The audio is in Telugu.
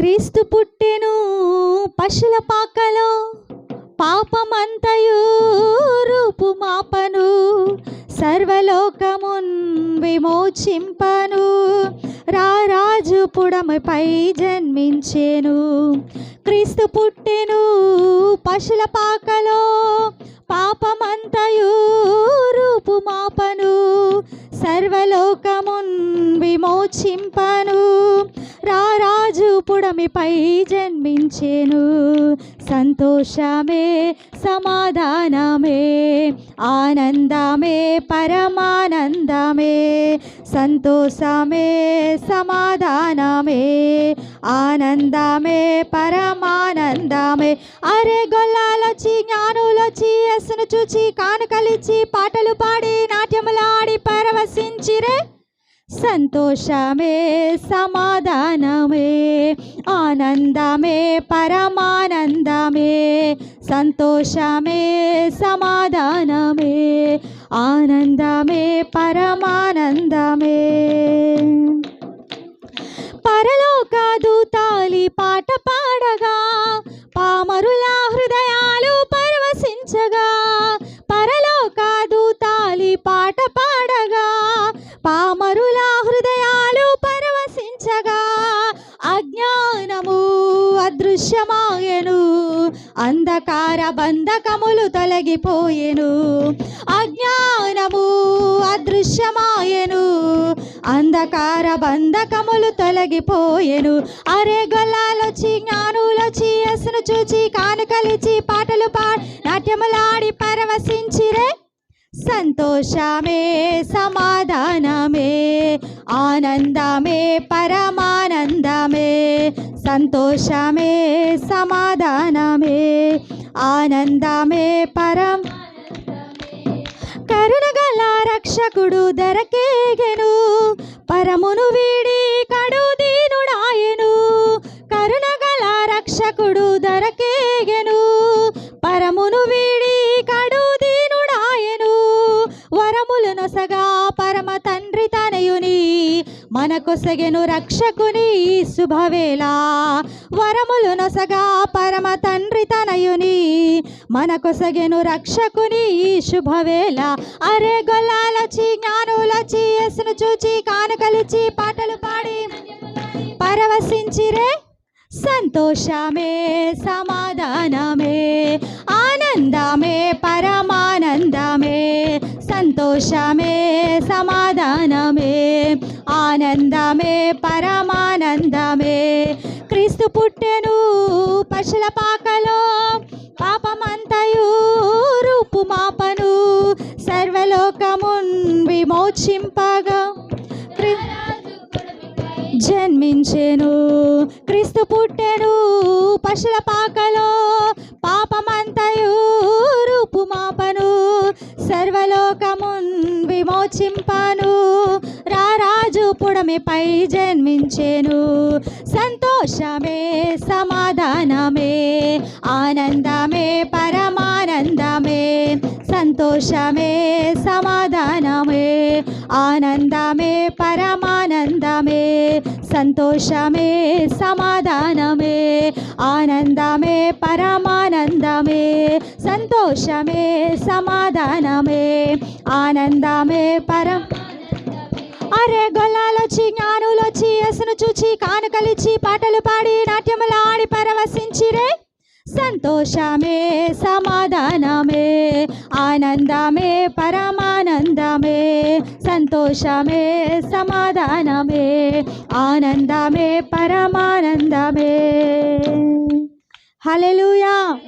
క్రీస్తు పుట్టెను పశుల పాకలో పాపమంతయు రూపుమాపను సర్వలోకమున్ విమోచింపను. రారాజు పుడమిపై జన్మించెను. క్రీస్తు పుట్టెను పశుల పాకలో పాపమంతయు రూపుమాపను సర్వలోకమున్ విమోచింపను. రారాజు పుడమిపై జన్మించెను. సంతోషమే సమాధానమే ఆనందమే పరమానందమే. సంతోషమే సమాధానమే ఆనందమే పరమానందమే. అరే గొల్లాలొచ్చి జ్ఞానులొచ్చి ఎస్సును చూచి కానుకలిచ్చి పాటలు పాడి నాట్యములాడి పరవశించిరే. సంతోషమే సమాధానమే ఆనందమే పరమానందమే సంతోషమే సమాధానమే ఆనందమే పరమానందమే. పరలోక దూతాలి పాట పాడగా పామరుల హృదయాలు పరవశించగా అదృశ్యమాయను అంధకార బంధకములు తొలగిపోయెను. అజ్ఞానము అదృశ్యమాయెను అంధకార బంధకములు తొలగిపోయెను. అరే గొల్లాలొచ్చి జ్ఞానులొచ్చి ఎస్సును చూచి కానుకలిచి పాటలు పా నాట్యములాడి పరవశించిరే. సంతోషమే సమాధానమే ఆనందమే పరమానందమే సంతోషమే సమాధానమే ఆనందమే పరం. కరుణగల రక్షకుడు దరకేగెను పరమును వీడి కడు దీనుడాయను. కరుణగల రక్షకుడు దరకేగెను పరమును వీడి కడు దీనుడాయను. వరములు నొసగా పరమ తండ్రి తనయుని మనకొసగెను రక్షకుని ఈ శుభవేళ. వరములు నొసగా పరమ తండ్రి తనయుని. మనకొసగెను రక్షకుని ఈ శుభవేళ. అరే గొల్లాలచి జ్ఞానులచి ఎస్సును చూచి కానుకలిచి పాటలు పాడి. పరవశించిరే సంతోషమే సమాధానమే ఆనందమే పరమానందమే సంతోషమే క్రీస్తు పుట్టెను పశుల పాకలో పాపమంతయు రూపుమాపను సర్వలోకమున్ విమోచింపగా జన్మించెను. క్రీస్తు పుట్టెను పశుల పాకలో పాపమంతయు రూపుమాపను సర్వలోకమున్ విమోచింపను. రా పుడమిపై జన్మించెను. సంతోషమే సమాధానమే ఆనందమే పరమానందమే. సంతోషమే సమాధానమే ఆనందమే పరమానందమే. సంతోషమే సమాధానమే ఆనందమే పరమానందమే. సంతోషమే సమాధానమే ఆనందమే పరం అరే గొల్లాలొచ్చి జ్ఞానులొచ్చి ఎస్సును చూచి కానుకలిచ్చి పాటలు పాడి నాట్యములాడి పరవశించిరే. సంతోషమే సమాధానమే ఆనందమే పరమానందమే. సంతోషమే సమాధానమే ఆనందమే పరమానందమే. హలెలుయా